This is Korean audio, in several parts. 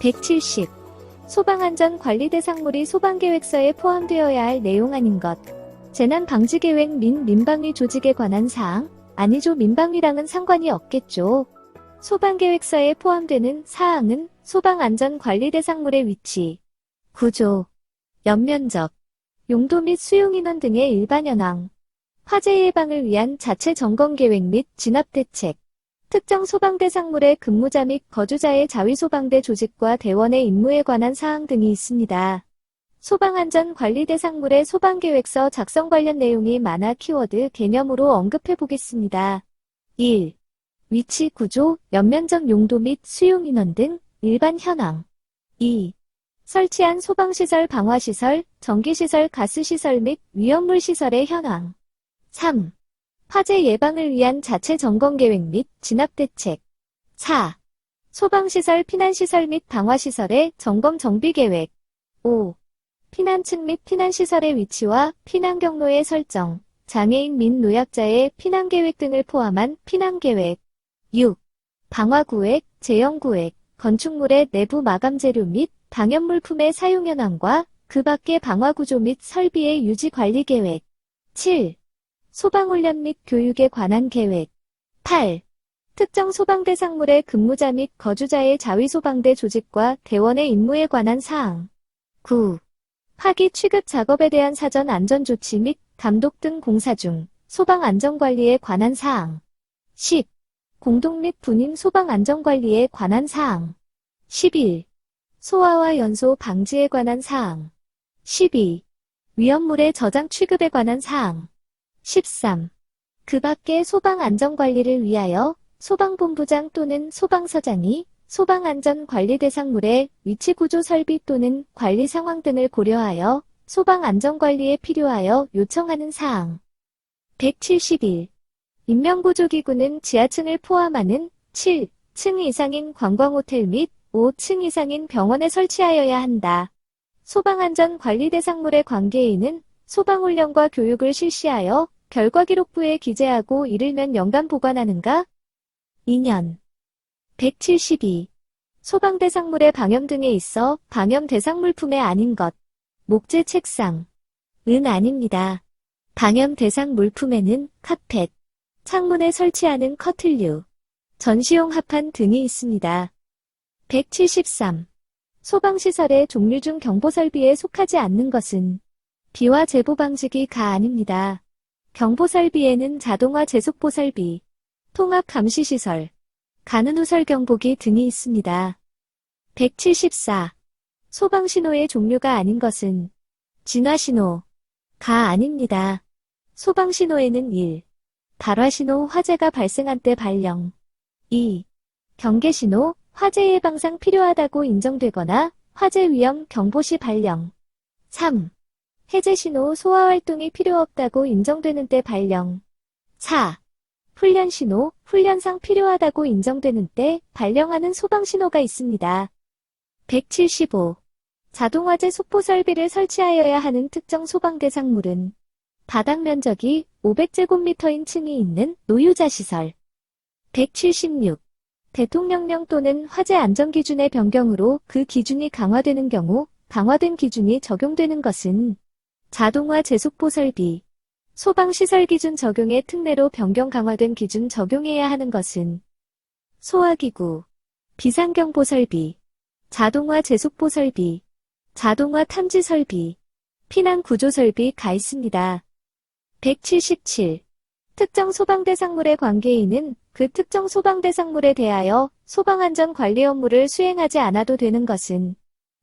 170. 소방안전관리 대상물이 소방계획서에 포함되어야 할 내용 아닌 것. 재난방지계획 민 민방위 조직에 관한 사항, 아니죠 민방위랑은 상관이 없겠죠. 소방계획서에 포함되는 사항은 소방안전관리 대상물의 위치, 구조, 연면적, 용도 및 수용인원 등의 일반 현황, 화재 예방을 위한 자체 점검 계획 및 진압 대책, 특정 소방대 상물의 근무자 및 거주자의 자위소방대 조직과 대원의 임무에 관한 사항 등이 있습니다. 소방안전관리대 상물의 소방계획서 작성 관련 내용이 많아 키워드 개념으로 언급해 보겠습니다. 1. 위치 구조, 연면적 용도 및 수용 인원 등 일반 현황. 2. 설치한 소방시설 방화시설, 전기시설 가스시설 및 위험물 시설의 현황. 3. 화재 예방을 위한 자체 점검 계획 및 진압 대책. 4. 소방시설 피난시설 및 방화시설의 점검 정비 계획. 5. 피난층 및 피난시설의 위치와 피난 경로의 설정, 장애인 및 노약자의 피난 계획 등을 포함한 피난 계획. 6. 방화구획, 제형구획, 건축물의 내부 마감 재료 및 방염물품의 사용 현황과 그 밖의 방화구조 및 설비의 유지 관리 계획. 7. 소방훈련 및 교육에 관한 계획. 8. 특정 소방대 상물의 근무자 및 거주자의 자위소방대 조직과 대원의 임무에 관한 사항. 9. 파기 취급 작업에 대한 사전 안전 조치 및 감독 등 공사 중 소방 안전관리에 관한 사항. 10. 공동 및 분임 소방 안전관리에 관한 사항. 11. 소화와 연소 방지에 관한 사항. 12. 위험물의 저장 취급에 관한 사항. 13. 그 밖의 소방 안전관리를 위하여 소방본부장 또는 소방서장이 소방안전관리 대상물의 위치 구조 설비 또는 관리 상황 등을 고려하여 소방안전관리에 필요하여 요청하는 사항. 171. 인명구조기구는 지하층을 포함하는 7층 이상인 관광호텔 및 5층 이상인 병원에 설치하여야 한다. 소방안전관리 대상물의 관계인은 소방훈련과 교육을 실시하여 결과기록부에 기재하고 이를 몇 년간 보관하는가? 2년. 172. 소방대상물의 방염 등에 있어 방염 대상물품에 아닌 것. 목재 책상. 은 아닙니다. 방염 대상 물품에는 카펫, 창문에 설치하는 커틀류, 전시용 합판 등이 있습니다. 173. 소방시설의 종류 중 경보설비에 속하지 않는 것은 비와 제보 방지기 가 아닙니다. 경보설비에는 자동화 제속보설비, 통합 감시시설, 가는우설 경보기 등이 있습니다. 174. 소방신호의 종류가 아닌 것은 진화신호, 가 아닙니다. 소방신호에는 1. 발화신호 화재가 발생한 때 발령 2. 경계신호 화재 예방상 필요하다고 인정되거나 화재 위험 경보 시 발령 3. 해제 신호 소화 활동이 필요 없다고 인정되는 때 발령 4. 훈련 신호 훈련상 필요하다고 인정되는 때 발령하는 소방 신호가 있습니다. 175. 자동화재 속보 설비를 설치하여야 하는 특정 소방 대상물은 바닥 면적이 500제곱미터인 층이 있는 노유자 시설. 176. 대통령령 또는 화재 안전 기준의 변경으로 그 기준이 강화되는 경우 강화된 기준이 적용되는 것은 자동화 제속보 설비, 소방시설 기준 적용의 특례로 변경 강화된 기준 적용해야 하는 것은 소화기구, 비상경보 설비, 자동화 제속보 설비, 자동화 탐지 설비, 피난 구조 설비 가 있습니다. 177. 특정 소방대상물의 관계인은 그 특정 소방대상물에 대하여 소방안전 관리 업무를 수행하지 않아도 되는 것은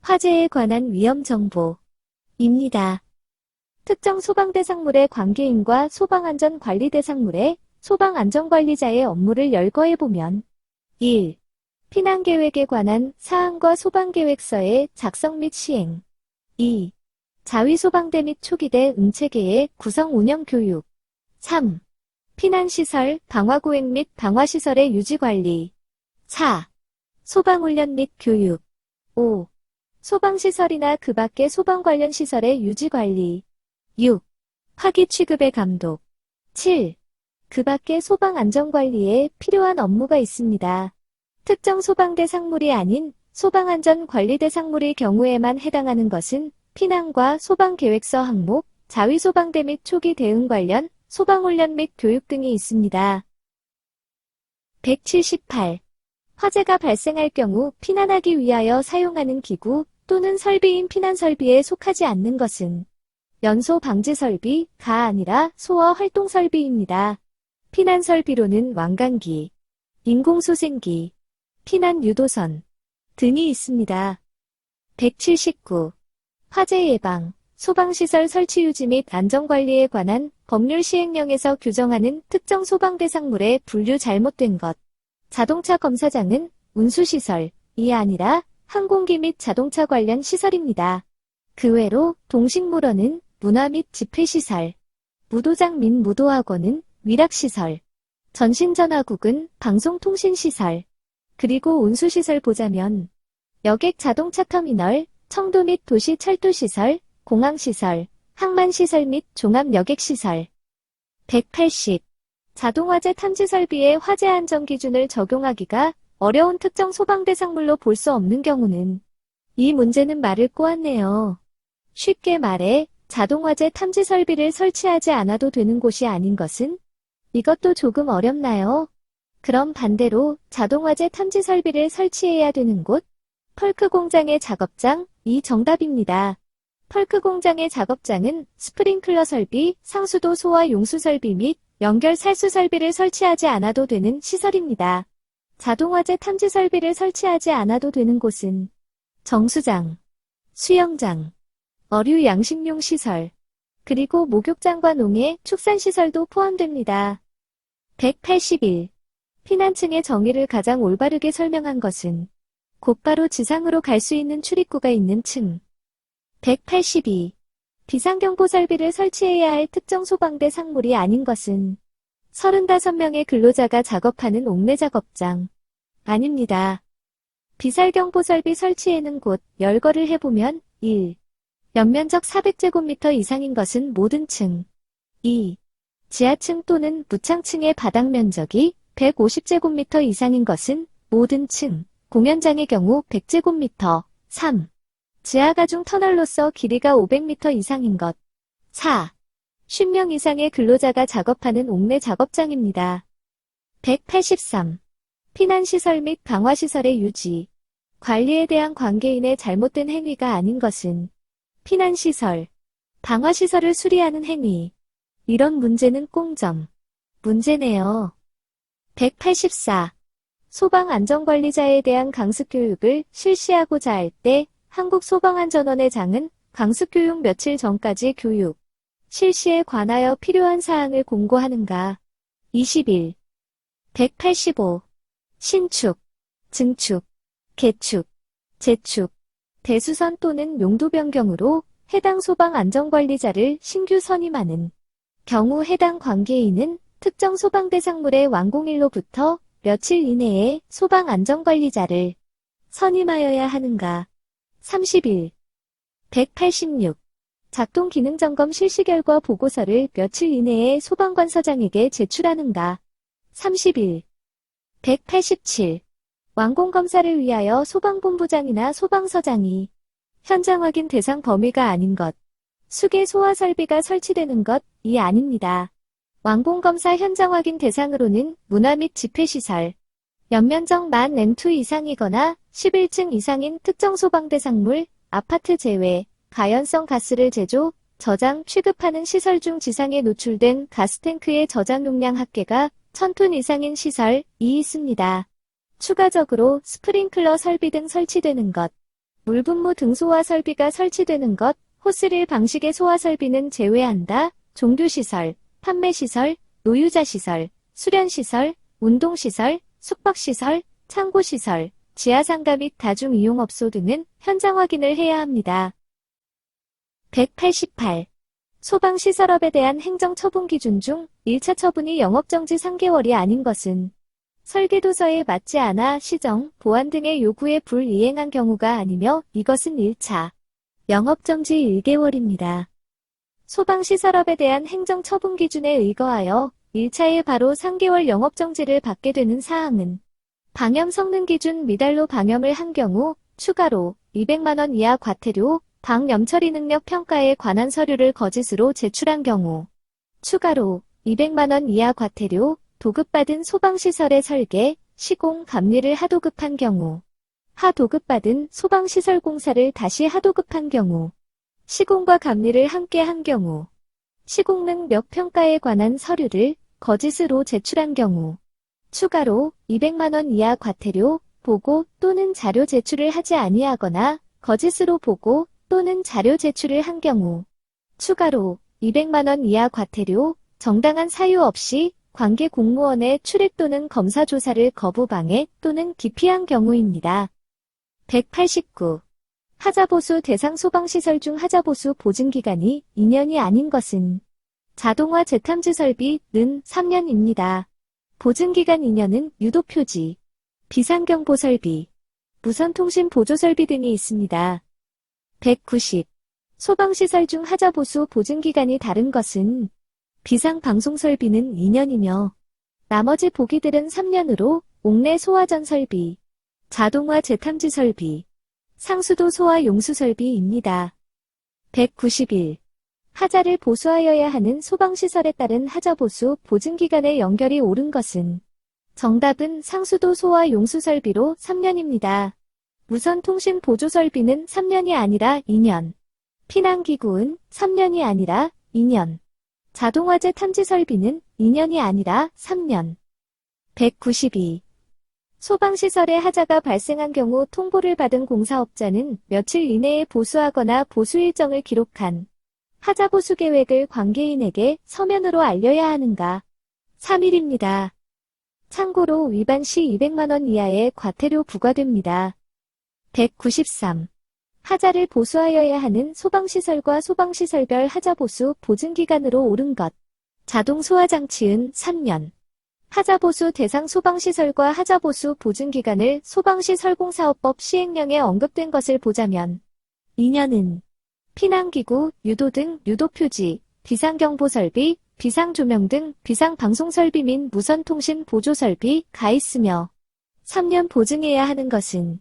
화재에 관한 위험 정보입니다. 특정 소방대상물의 관계인과 소방안전관리대상물의 소방안전관리자의 업무를 열거해 보면 1. 피난계획에 관한 사항과 소방계획서의 작성 및 시행 2. 자위소방대 및 초기대 응체계의 구성 운영 교육 3. 피난시설, 방화구획 및 방화시설의 유지관리 4. 소방훈련 및 교육 5. 소방시설이나 그 밖의 소방 관련 시설의 유지관리 6. 화기 취급의 감독 7. 그 밖의 소방 안전관리에 필요한 업무가 있습니다. 특정 소방대 상물이 아닌 소방안전관리대 상물의 경우에만 해당하는 것은 피난과 소방계획서 항목, 자위소방대 및 초기 대응 관련 소방훈련 및 교육 등이 있습니다. 178. 화재가 발생할 경우 피난하기 위하여 사용하는 기구 또는 설비인 피난 설비에 속하지 않는 것은 연소 방지 설비가 아니라 소어 활동 설비입니다. 피난 설비로는 왕관기, 인공소생기, 피난 유도선 등이 있습니다. 179. 화재 예방, 소방시설 설치 유지 및 안전관리에 관한 법률 시행령에서 규정하는 특정 소방대상물의 분류 잘못된 것. 자동차 검사장은 운수시설이 아니라 항공기 및 자동차 관련 시설입니다. 그 외로 동식물원은 문화 및 집회시설, 무도장 및 무도학원은 위락시설, 전신전화국은 방송통신시설, 그리고 운수시설 보자면 여객 자동차 터미널, 청도 및 도시 철도시설, 공항시설, 항만시설 및 종합여객시설. 180. 자동화재 탐지 설비에 화재 안전 기준을 적용하기가 어려운 특정 소방대상물로 볼 수 없는 경우는 이 문제는 말을 꼬았네요. 쉽게 말해 자동화재 탐지 설비를 설치하지 않아도 되는 곳이 아닌 것은 이것도 조금 어렵나요? 그럼 반대로 자동화재 탐지 설비를 설치해야 되는 곳? 펄크 공장의 작업장, 이 정답입니다. 펄크 공장의 작업장은 스프링클러 설비, 상수도 소화 용수 설비 및 연결 살수 설비를 설치하지 않아도 되는 시설입니다. 자동화재 탐지 설비를 설치하지 않아도 되는 곳은 정수장, 수영장, 어류 양식용 시설, 그리고 목욕장과 농해 축산시설도 포함됩니다. 181. 피난층의 정의를 가장 올바르게 설명한 것은 곧바로 지상으로 갈 수 있는 출입구가 있는 층. 182. 비상경보 설비를 설치해야 할 특정 소방대 상물이 아닌 것은 35명의 근로자가 작업하는 옥내 작업장. 아닙니다. 비살경보 설비 설치에는 곧 열거를 해보면 1. 연면적 400제곱미터 이상인 것은 모든 층. 2. 지하층 또는 무창층의 바닥 면적이 150제곱미터 이상인 것은 모든 층. 공연장의 경우 100제곱미터. 3. 지하가중 터널로서 길이가 500m 이상인 것. 4. 10명 이상의 근로자가 작업하는 옥내 작업장입니다. 183. 피난시설 및 강화시설의 유지. 관리에 대한 관계인의 잘못된 행위가 아닌 것은 피난시설, 방화시설을 수리하는 행위. 이런 문제는 꽁점. 문제네요. 184. 소방안전관리자에 대한 강습교육을 실시하고자 할 때 한국소방안전원의 장은 강습교육 며칠 전까지 교육, 실시에 관하여 필요한 사항을 공고하는가. 21. 185. 신축, 증축, 개축, 재축, 대수선 또는 용도 변경으로 해당 소방 안전관리자를 신규 선임하는 경우 해당 관계인은 특정 소방 대상물의 완공일로부터 며칠 이내에 소방 안전관리자를 선임하여야 하는가. 31. 186. 작동 기능 점검 실시 결과 보고서를 며칠 이내에 소방관 서장에게 제출하는가. 31. 187. 완공 검사를 위하여 소방본부장이나 소방서장이 현장 확인 대상 범위가 아닌 것, 수계 소화 설비가 설치되는 것이 아닙니다. 완공 검사 현장 확인 대상으로는 문화 및 집회시설, 연면적 만 M2 이상이거나 11층 이상인 특정 소방대상물, 아파트 제외, 가연성 가스를 제조, 저장, 취급하는 시설 중 지상에 노출된 가스탱크의 저장 용량 합계가 1000톤 이상인 시설이 있습니다. 추가적으로 스프링클러 설비 등 설치되는 것, 물분무 등 소화 설비가 설치되는 것, 호스릴 방식의 소화 설비는 제외한다. 종교시설, 판매시설, 노유자시설, 수련시설, 운동시설, 숙박시설, 창고시설, 지하상가 및 다중이용업소 등은 현장 확인을 해야 합니다. 188. 소방시설업에 대한 행정처분 기준 중 1차 처분이 영업정지 3개월이 아닌 것은 설계도서에 맞지 않아 시정, 보안 등의 요구에 불이행한 경우가 아니며 이것은 1차 영업정지 1개월입니다. 소방시설업에 대한 행정처분 기준에 의거하여 1차에 바로 3개월 영업정지를 받게 되는 사항은 방염 성능 기준 미달로 방염을 한 경우 추가로 200만원 이하 과태료, 방염 처리 능력 평가에 관한 서류를 거짓으로 제출한 경우. 추가로 200만원 이하 과태료, 도급받은 소방시설의 설계, 시공, 감리를 하도급한 경우. 하도급받은 소방시설 공사를 다시 하도급한 경우. 시공과 감리를 함께 한 경우. 시공 능력 평가에 관한 서류를 거짓으로 제출한 경우. 추가로 200만원 이하 과태료, 보고 또는 자료 제출을 하지 아니하거나 거짓으로 보고 또는 자료 제출을 한 경우. 추가로 200만원 이하 과태료, 정당한 사유 없이 관계 공무원의 출입 또는 검사 조사를 거부 방해 또는 기피한 경우입니다. 189. 하자보수 대상 소방시설 중 하자보수 보증기간이 2년이 아닌 것은 자동화 재탐지 설비는 3년입니다. 보증기간 2년은 유도표지, 비상경보 설비, 무선통신 보조 설비 등이 있습니다. 190. 소방시설 중 하자보수 보증기간이 다른 것은 비상방송 설비는 2년이며 나머지 보기들은 3년으로 옥내 소화전 설비, 자동화 재탐지 설비, 상수도 소화 용수 설비입니다. 191. 하자를 보수하여야 하는 소방시설에 따른 하자보수 보증기간의 연결이 옳은 것은 정답은 상수도 소화 용수 설비로 3년입니다. 무선 통신 보조 설비는 3년이 아니라 2년. 피난기구은 3년이 아니라 2년. 자동화재 탐지 설비는 2년이 아니라 3년. 192. 소방시설에 하자가 발생한 경우 통보를 받은 공사업자는 며칠 이내에 보수하거나 보수 일정을 기록한 하자 보수 계획을 관계인에게 서면으로 알려야 하는가? 3일입니다. 참고로 위반 시 200만원 이하의 과태료 부과됩니다. 193. 하자를 보수하여야 하는 소방시설과 소방시설별 하자 보수 보증기간으로 옳은 것. 자동 소화장치은 3년. 하자보수 대상 소방시설과 하자보수 보증기간을 소방시설공사업법 시행령에 언급된 것을 보자면 2년은 피난기구, 유도 등 유도표지, 비상경보 설비, 비상조명 등 비상방송 설비 및 무선통신 보조 설비 가 있으며 3년 보증해야 하는 것은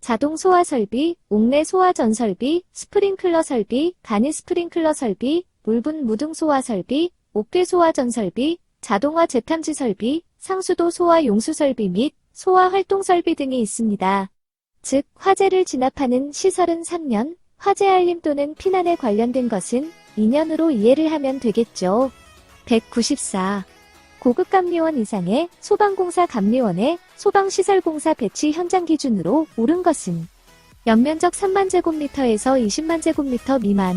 자동 소화 설비, 옥내 소화 전 설비, 스프링클러 설비, 간이 스프링클러 설비, 물분 무등 소화 설비, 옥괴 소화 전 설비, 자동화 재탐지 설비, 상수도 소화 용수 설비 및 소화 활동 설비 등이 있습니다. 즉, 화재를 진압하는 시설은 3년, 화재 알림 또는 피난에 관련된 것은 2년으로 이해를 하면 되겠죠. 194. 고급 감리원 이상의 소방공사 감리원의 소방시설공사 배치 현장 기준으로 옳은 것은 연면적 3만 제곱미터에서 20만 제곱미터 미만,